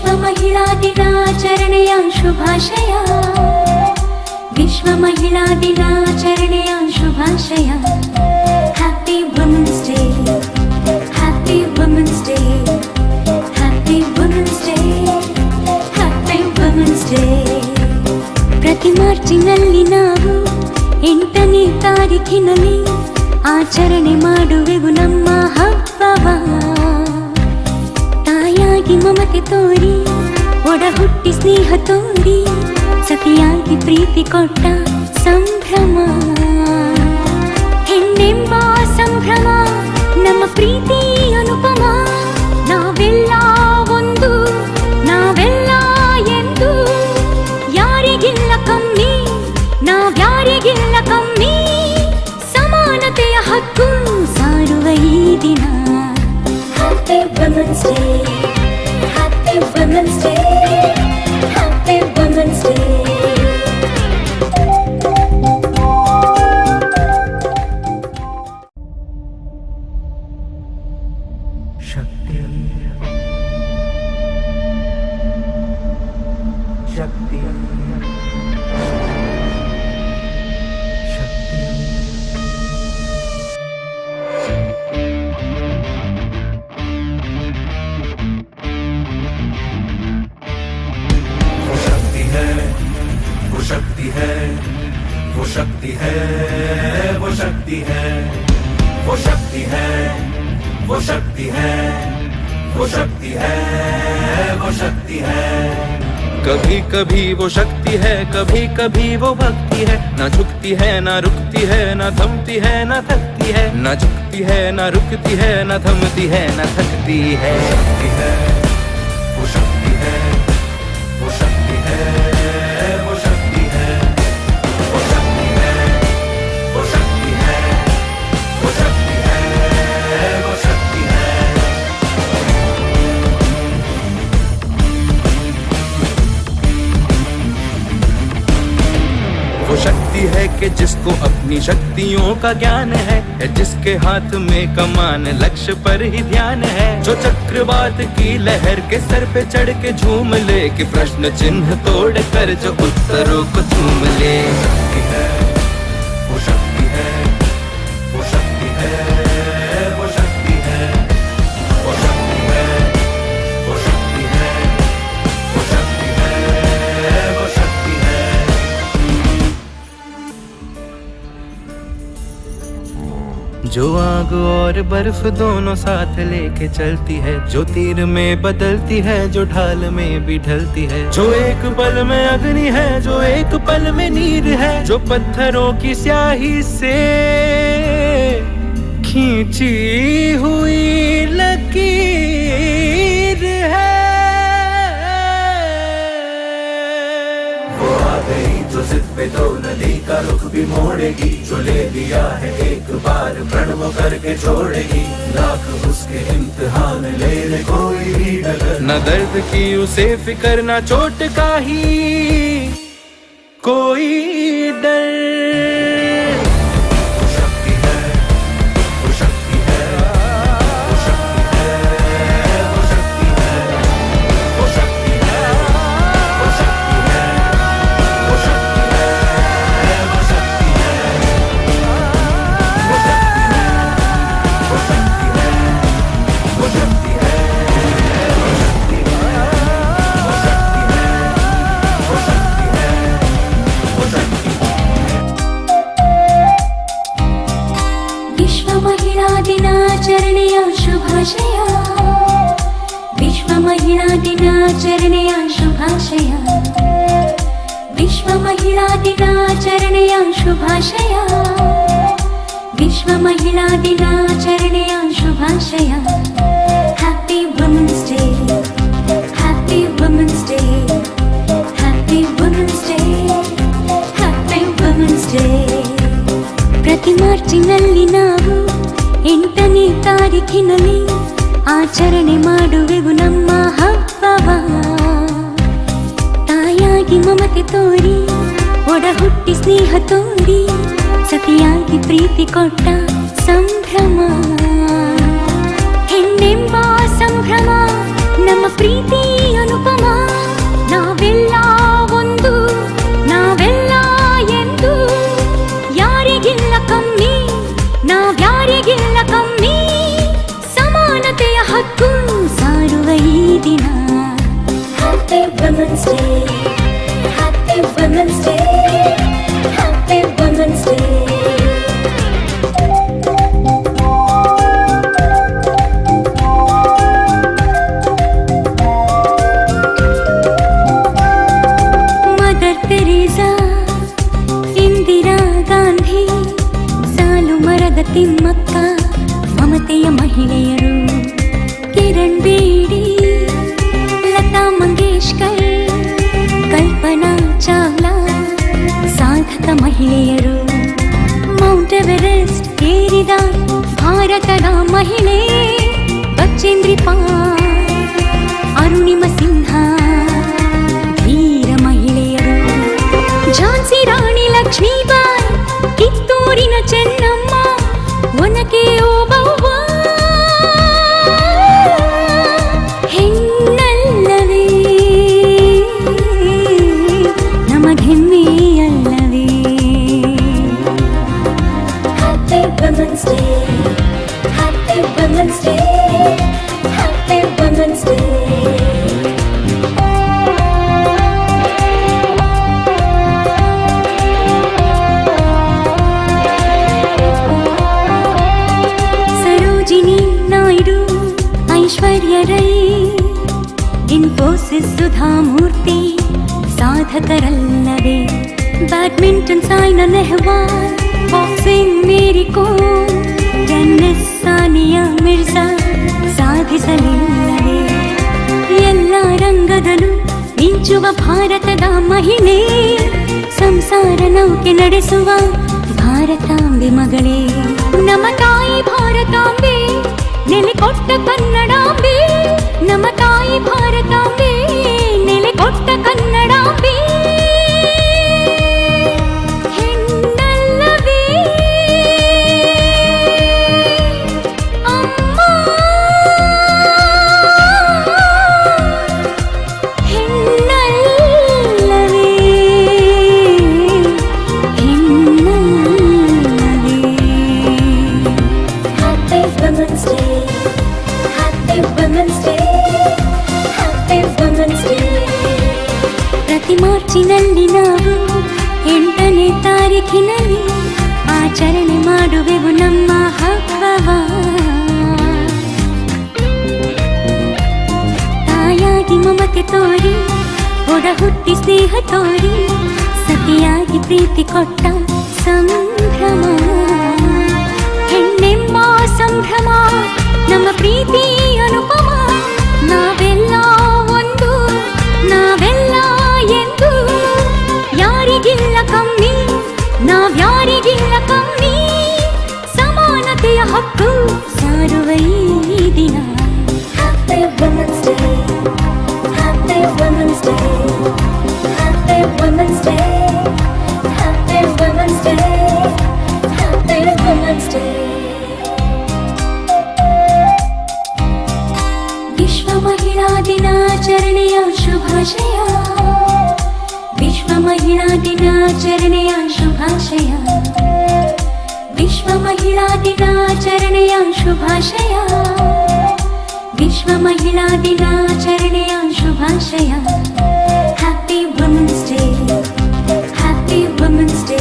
ವಿಶ್ವ ಮಹಿಳಾ ದಿನಾಚರಣೆಯ ಶುಭಾಶಯ. ವಿಶ್ವ ಮಹಿಳಾ ದಿನಾಚರಣೆಯ ಶುಭಾಶಯ. Happy Women's Day happy Women's Day happy Women's Day happy Women's Day ಪ್ರತಿ ಮಾರ್ಚಿನಲ್ಲಿ ನಾವು ಎಂಟನೇ ತಾರೀಖಿನಲ್ಲಿ ಆಚರಣೆ ಮಾಡುವೆವು ನಮ್ಮ ಹಬ್ಬವ. ತಾಯಾಗಿ ಮಮತೆ ತೋರಿ ಒಡ ಹುಟ್ಟಿ ಸ್ನೇಹ ತೋರಿ, ಸತಿಯಾಗಿ ಪ್ರೀತಿ ಕೊಟ್ಟ ಸಂಭ್ರಮ. ಹೆಣ್ಣೆಂಬ ಸಂಭ್ರಮ, ನಮ್ಮ ಪ್ರೀತಿ ಅನುಪಮ. ನಾವೆಲ್ಲ ಒಂದು, ನಾವೆಲ್ಲ ಎಂದು. ಯಾರಿಗಿಲ್ಲ ಕಮ್ಮಿ, ನಾವ್ಯಾರಿಗಿಲ್ಲ ಕಮ್ಮಿ. ಸಮಾನತೆಯ ಹಕ್ಕು ಸಾರುವ ಈ ದಿನ. Women's Day Women's Day. Happy Women's Day. शक्ति शक्ति शक्ति है वो शक्ति है वो शक्ति है वो शक्ति है वो शक्ति है वो शक्ति है। कभी कभी वो शक्ति है कभी कभी वो भक्ति है। ना झुकती है ना रुकती है ना थमती है ना थकती है। ना झुकती है ना रुकती है ना थमती है ना थकती है। शक्ति है वो शक्ति है वो शक्ति है। वो है कि जिसको अपनी शक्तियों का ज्ञान है है जिसके हाथ में कमान, लक्ष्य पर ही ध्यान है। जो चक्रवात की लहर के सर पे चढ़ के झूम ले, के प्रश्न चिन्ह तोड़ कर जो उत्तरों को झूम ले। जो आग और बर्फ़ दोनों साथ लेके चलती है, जो तीर में बदलती है, जो ढाल में भी ढलती है। जो एक पल में अग्नि है, जो एक पल में नीर है, जो पत्थरों की स्याही से खींची हुई लकीर। जो जिद पे तो नदी का रुख भी मोड़ेगी जो ले दिया है एक बार प्रण वो करके छोड़ेगी। लाख उसके इम्तिहान लेने कोई भी डगर न दर्द की उसे फिकर, न चोट का ही कोई डर। महिलादिनाचरणया शुभाशया विश्वमहिलादिनाचरणया शुभाशया विश्वमहिलादिनाचरणया शुभाशया happy Women's Day happy Women's Day happy Women's Day happy Women's Day ಪ್ರತಿ ಮಾರ್ಚಿನಲ್ಲಿ ನಾವು ಎಂಟನೇ ತಾರೀಖಿನಲ್ಲಿ ಆಚರಣೆ ಮಾಡುವೆವು ನಮ್ಮ ಹಬ್ಬವ. ತಾಯಾಗಿ ಮಮತೆ ತೋರಿ ಒಡ ಹುಟ್ಟಿ ಸ್ನೇಹ ತೋರಿ, ಸತಿಯಾಗಿ ಪ್ರೀತಿ ಕೊಟ್ಟ ಸಂಭ್ರಮ. ಹೆಣ್ಣೆಂಬ ಸಂಭ್ರಮ, ನಮ್ಮ ಪ್ರೀತಿ me but Aishwarya Rai Infosys Sudha Murthy ಸಾಧಕರಲ್ಲವೇ badminton Saina Nehwal boxing Mary Kom tennis Sania Mirza ಸಾಧಿಸಲಿಲ್ಲವೇ ಎಲ್ಲ ರಂಗದಲ್ಲೂ ಮಿಂಚುವ ಭಾರತದ ಮಹಿಳೆ ಸಂಸಾರ ನೌಕೆ ನಡೆಸುವ ಭಾರತಾಂಬೆ ಮಗಳೇ ನಮ್ಮ ತಾಯಿ ಭಾರತಾಂಬೆ ನೆಲೆ ಕೊಟ್ಟ ಕನ್ನಡಾಂಬೆ ನಮ್ಮ ತಾಯಿ ಭಾರತಾಂಬೆ ತಾರೀಖಿನಲ್ಲಿ ಆಚರಣೆ ಮಾಡುವೆವು ನಮ್ಮ ಹಬ್ಬವ. ತಾಯಾಗಿ ಮಮತೆ ತೋರಿ, ಒಡ ಹುಟ್ಟಿ ಸ್ನೇಹ ತೋರಿ, ಸತಿಯಾಗಿ ಪ್ರೀತಿ ಕೊಟ್ಟ ಸಂಭ್ರಮ. ಹೆಣ್ಣೆಂಬ ಸಂಭ್ರಮ, ನಮ್ಮ ಪ್ರೀತಿ ಅನುಪಮ ನಾವೆಲ್ಲ సారువై దినా ಶುಭಾಶಯ. ವಿಶ್ವ ಮಹಿಳಾ ದಿನಾಚರಣೆಯ ಶುಭಾಶಯ. Happy Women's Day happy Women's Day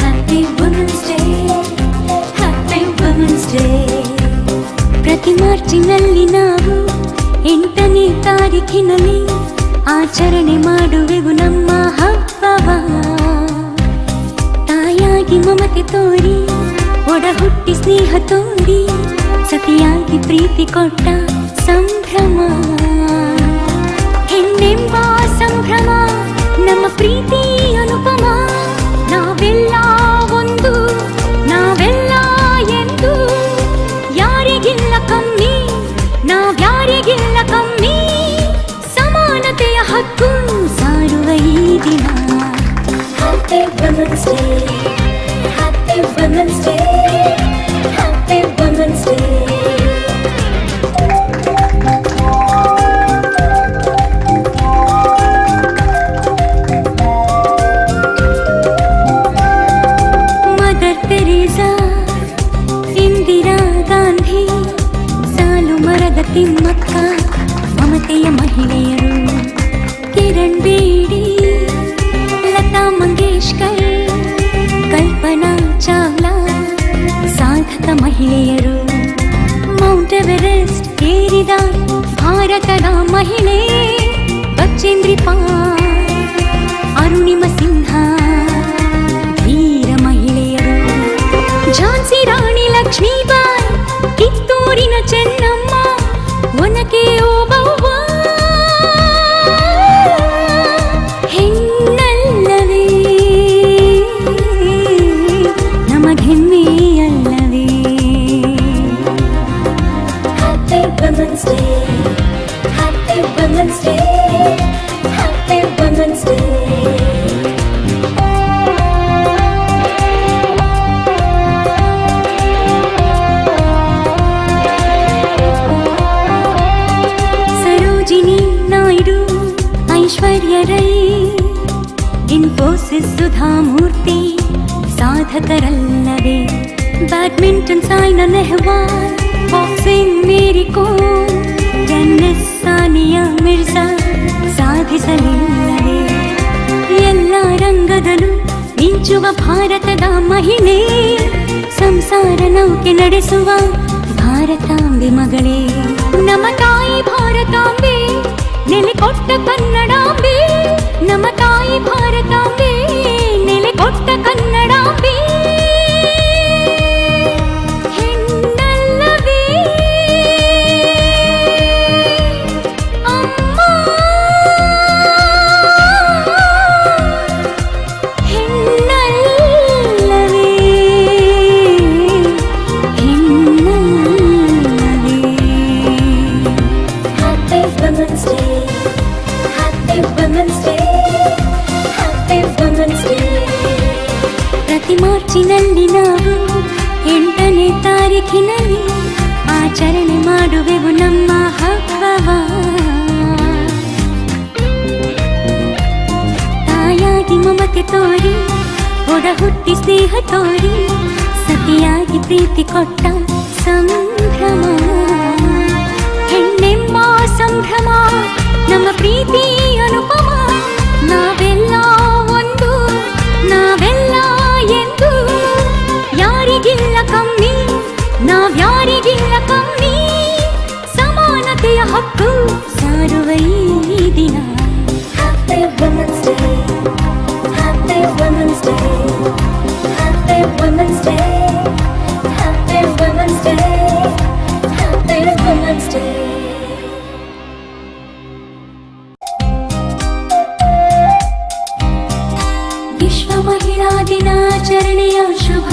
happy Women's Day happy Women's Day ಪ್ರತಿ ಮಾರ್ಚಿನಲ್ಲಿ ನಾವು ಎಂಟನೇ ತಾರೀಖಿನಲ್ಲಿ ಆಚರಣೆ ಮಾಡುವೆವು ನಮ್ಮ ಹಬ್ಬವ. ತಾಯಾಗಿ ಮಮತೆ ತೋರಿ ಒಡ ಹುಟ್ಟಿ ಸ್ನೇಹ ತೋರಿ ಸತಿಯಾಗಿ ಪ್ರೀತಿ ಕೊಟ್ಟ ಸಂಭ್ರಮ. ಹೆಣ್ಣೆಂಬ ಸಂಭ್ರಮ ನಮ್ಮ ಪ್ರೀತಿ ಅನುಪಮ ಭಾರತದ ಮಹಿಳೆ ಬಚೇಂದ್ರಿ ಪಾಲ್ ಅರುಣಿಮ ಸಿಂಹ ಧೀರ ಮಹಿಳೆಯರು ಝಾನ್ಸಿ ರಾಣಿ ಲಕ್ಷ್ಮೀಬಾಯಿ ಕಿತ್ತೂರಿನ Chennamma Onake Obavva badminton Saina Nehwal boxing Mary Kom tennis Sania Mirza ಸಾಧಿಸಲಿಲ್ಲವೇ ಎಲ್ಲ ರಂಗದಲ್ಲೂ ಮಿಂಚುವ ಭಾರತದ ಮಹಿಳೆ ಸಂಸಾರ ನೌಕೆ ನಡೆಸುವ ಭಾರತಾಂಬೆ ಮಗಳೇ. ನಮ್ಮ ತಾಯಿ ಭಾರತಾಂಬೆ, ನೆಲೆ ಕೊಟ್ಟ ಕನ್ನಡಾಂಬೆ, ನಮ್ಮ ತಾಯಿ ಭಾರತಾಂಬೆ. ಸತಿಯಾಗಿ ಪ್ರೀತಿ ಕೊಟ್ಟ ಸಂಭ್ರಮ ಹೆಣ್ಣೆಂಬ ಸಂಭ್ರಮ ನಮ್ಮ ಪ್ರೀತಿ ಅನುಪಮ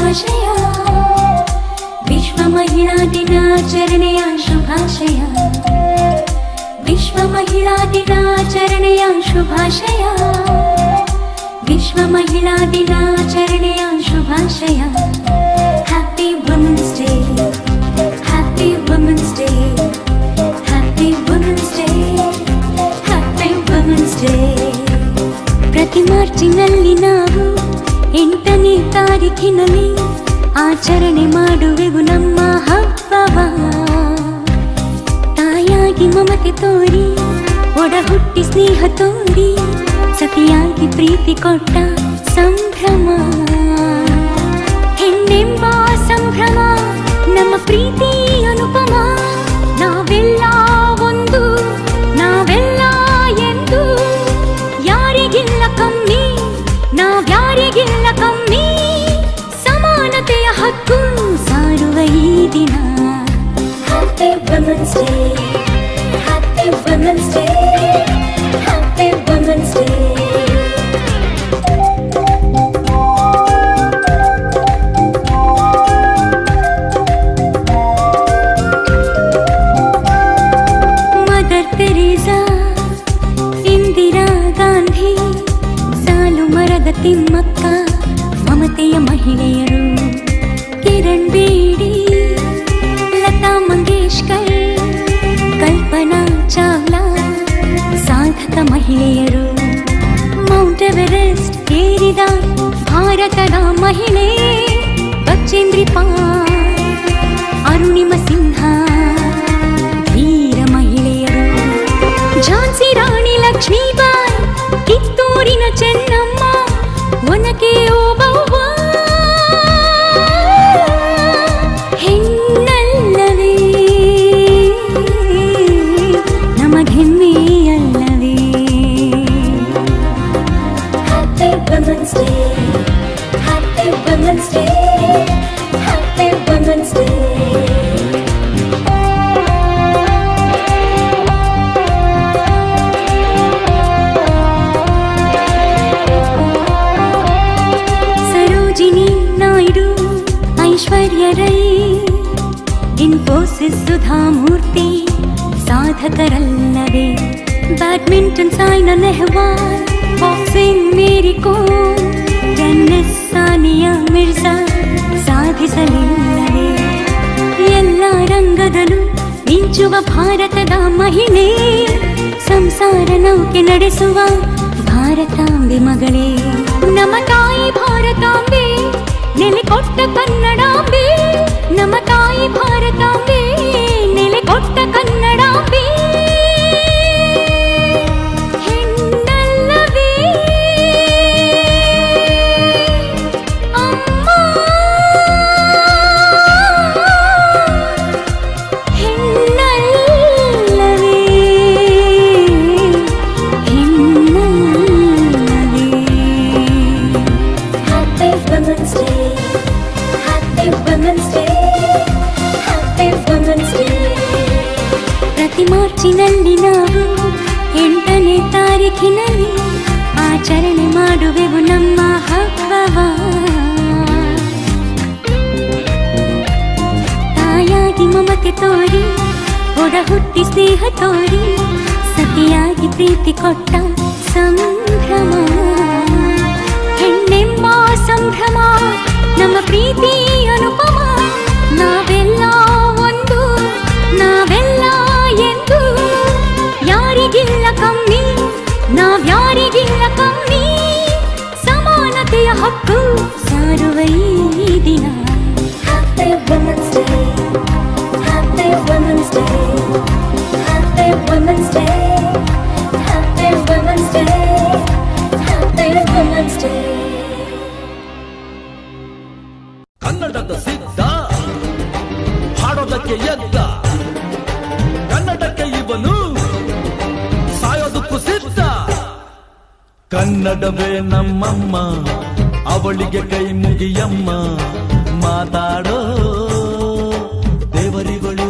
ಶುಭಾಶಯ ವಿಶ್ವ ಮಹಿಳಾ ದಿನಾಚರಣೆಯ ಶುಭಾಶಯ ವಿಶ್ವ ಮಹಿಳಾ ದಿನಾಚರಣೆಯ ಶುಭಾಶಯ ವಿಶ್ವ ಮಹಿಳಾ ದಿನಾಚರಣೆಯ ಶುಭಾಶಯ happy women's day happy women's day happy women's day happy women's day ಪ್ರತಿ ಮಾರ್ಚಿನಲ್ಲಿ ನಾವು ಎಂಟನೇ ತಾರೀಖಿನಲ್ಲಿ ಆಚರಣೆ ಮಾಡುವೆವು ನಮ್ಮ ಹಬ್ಬವ. ತಾಯಾಗಿ ಮಮತೆ ತೋರಿ ಒಡ ಹುಟ್ಟಿ ಸ್ನೇಹ ತೋರಿ, ಸತಿಯಾಗಿ ಪ್ರೀತಿ ಕೊಟ್ಟ ಸಂಭ್ರಮ. ಹೆಣ್ಣೆಂಬ ಸಂಭ್ರಮ, ನಮ್ಮ ಪ್ರೀತಿ ಅನುಪಮ. Women's Day. Happy Women's Day. ಮಹಿಳೆ Bachendri Pal badminton Saina Nehwal boxing Mary Kom tennis Sania Mirza ಸಾಧಿಸಲಿಲ್ಲವೇ ಎಲ್ಲ ರಂಗದಲ್ಲೂ ಮಿಂಚುವ ಭಾರತದ ಮಹಿಳೆ. ಸಂಸಾರ ನೌಕೆ ನಡೆಸುವ ಭಾರತಾಂಬೆ ಮಗಳೇ. ನಮ್ಮ ತಾಯಿ ಭಾರತಾಂಬೆ, ನೆಲೆ ಕೊಟ್ಟ ಕನ್ನಡಾಂಬೆ. ನಮ್ಮ ತಾಯಿ ಭಾರತಾಂಬೆ ಪ್ರತಿ ಮಾರ್ಚಿನಲ್ಲಿ ನಾವು ಎಂಟನೇ ತಾರೀಖಿನಲ್ಲಿ ಆಚರಣೆ ಮಾಡುವೆವು ನಮ್ಮ ಹಬ್ಬವ ತಾಯಾಗಿ ಮಮತೆ ತೋರಿ ಒಡ ಹುಟ್ಟಿ ಸ್ನೇಹ ತೋರಿ ಸತಿಯಾಗಿ ಪ್ರೀತಿ ಕೊಟ್ಟ ಸಂಭ್ರಮ ಹೆಣ್ಣೆಂಬ ಸಂಭ್ರಮ ನಮ್ಮ ಪ್ರೀತಿ ಅನುಪಮ ನಾವೆಲ್ಲ ಕನ್ನಡದ ಸೀದಾಾಾ ಹಾಡೋದಕ್ಕೆ ಯೆದ್ದಾಾಾ ಕನ್ನಡಕ್ಕೆ ಇವನು. ಸಾಯೋದು ಸಿದ್ಧಾಾಾ. ಕನ್ನಡವೇ ನಮ್ಮಮ್ಮ. ಅವಳಿಗೆ ಕೈ ಮುಗಿಯಮ್ಮ ಮಾತಾಡೋ ದೇವರಿಗಳು.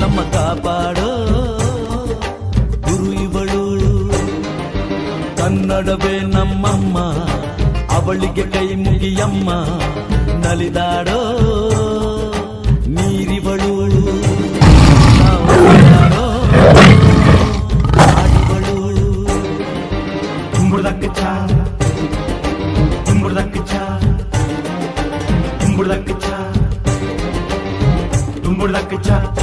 ನಮ್ಮ ಕಾಪಾಡೋ ಗುರು ಇವಳು ಕನ್ನಡವೇ ನಮ್ಮಮ್ಮ, ಅವಳಿಗೆ ಕೈ ಮುಗಿಯಮ್ಮ ನಲಿದಾಡೋ chaka chaka.